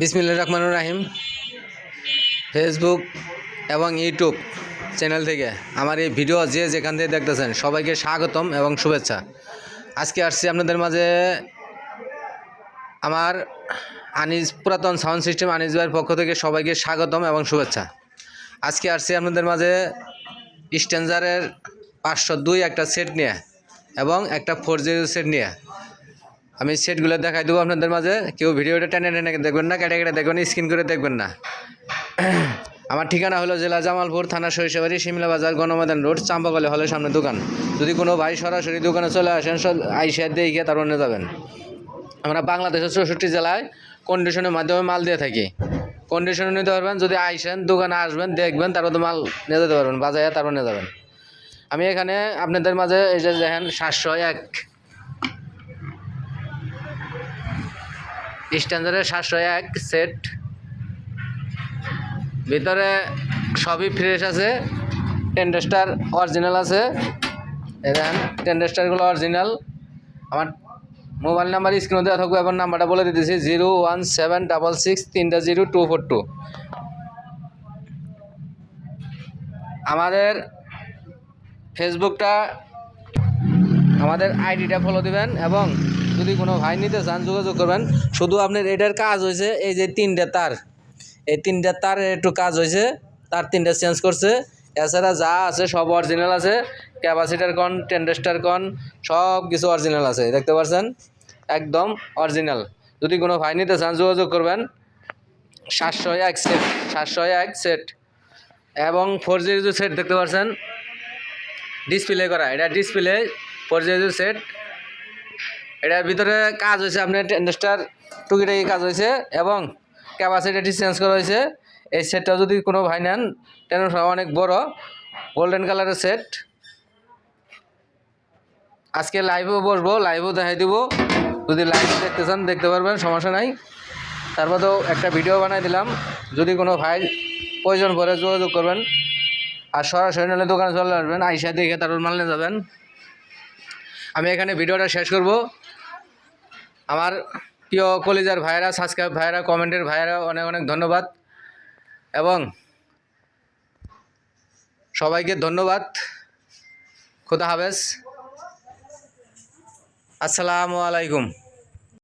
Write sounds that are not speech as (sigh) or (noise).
বিসমিল্লা রহমানুর রাহিম। ফেসবুক এবং ইউটিউব চ্যানেল থেকে আমার এই ভিডিও যে যেখান থেকে দেখতেছেন সবাইকে স্বাগতম এবং শুভেচ্ছা। আজকে আসছি আপনাদের মাঝে আমার আনিস, পুরাতন সাউন্ড সিস্টেম আনিস ভাইয়ের পক্ষ থেকে সবাইকে স্বাগতম এবং শুভেচ্ছা। আজকে আসছি আপনাদের মাঝে স্ট্যান্ডারের পাঁচশো দুই একটা সেট নিয়ে এবং একটা ফোর জিরো সেট নিয়ে। আমি সেটগুলো দেখাই দেবো আপনাদের মাঝে। কেউ ভিডিওটা টেনে টেনে দেখবেন না, কেটে কেটে দেখবেন, স্ক্রিন করে দেখবেন না। (clears throat) আমার ঠিকানা হলো জেলা জামালপুর, থানা সরিষাবাড়ি শিমলা বাজার, গণমাদান রোড চাম্পাকলে হলের সামনে দোকান। যদি কোনো ভাই সরাসরি দোকানে চলে আসেন আইসিআর দিয়ে গিয়ে তার অন্য যাবেন। আমরা বাংলাদেশের চৌষট্টি জেলায় কন্ডিশনের মাধ্যমে মাল দিয়ে থাকি। কন্ডিশনে নিতে পারবেন, যদি আইসেন, দোকানে আসবেন, দেখবেন, তারপর তো মাল নিয়ে যেতে পারবেন বাজারে তারপর নিয়ে যাবেন। আমি এখানে আপনাদের মাঝে এই যে দেখেন, সাতশো এক স্ট্যান্ডার্ডের সাতশো এক সেট। ভিতরে সবই ফ্রেশ আছে। টেন্ডেস্টার অরিজিনাল আছে। দেখেন টেন্ডেস্টারগুলো অরিজিনাল আমার মোবাইল নাম্বার স্ক্রিনে দেওয়া থাকবে এবং নাম্বারটা বলে দিতেছি, zero one seven double six তিনটা জিরো টু ফোর টু। আমাদের ফেসবুকটা আমাদের আইডিটা ফলো দিবেন এবং যদি কোনো ভাই নিতে চান, যোগাযোগ করবেন। শুধু আপনার এটার কাজ হয়েছে, এই যে তিনটে তার। এই তিনটে তার একটু কাজ হয়েছে, তার তিনটে চেঞ্জ করছে। এছাড়া যা আছে, সব অরিজিনাল আছে। ক্যাপাসিটার কন টেন্ডেস্টার কন সব কিছু অরিজিনাল আছে, দেখতে পাচ্ছেন একদম অরিজিনাল যদি কোনো ভাই নিতে চান, যোগাযোগ করবেন। সাতশো এক সেট সাতশো এক সেট এবং ফোর জিরো সেট দেখতে পাচ্ছেন ডিসপ্লে করা, এটা ডিসপ্লে ফোর জিরো সেট এটার ভিতরে কাজ হয়েছে, আপনার টেন্ডেস্টার টুকিটাকি কাজ হয়েছে এবং ক্যাপাসিটি চেঞ্জ করা হয়েছে। এই সেটটা যদি কোনো ভাই নেন টেন্ডেস্টার অনেক বড়। গোল্ডেন কালারের সেট আজকে লাইভেও বসবো লাইভেও দেখাই দিব। যদি লাইভ দেখতে চান, দেখতে পারবেন, সমস্যা নাই। তারপর তো একটা ভিডিও বানাই দিলাম। যদি কোনো ভাই প্রয়োজন পড়ে, যোগাযোগ করবেন। আর সরাসরি নাহলে দোকানে চলে আসবেন, আইসা দেখে তারপর মাল নিয়ে যাবেন। আমি এখানে ভিডিওটা শেষ করব। আমার প্রিয় কলিজার ভাইরা সাবস্ক্রাইব ভাইরা কমেন্টের ভাইরা অনেক অনেক ধন্যবাদ। এবং সবাইকে ধন্যবাদ। খোদা হাফেজ। আসসালামু আলাইকুম।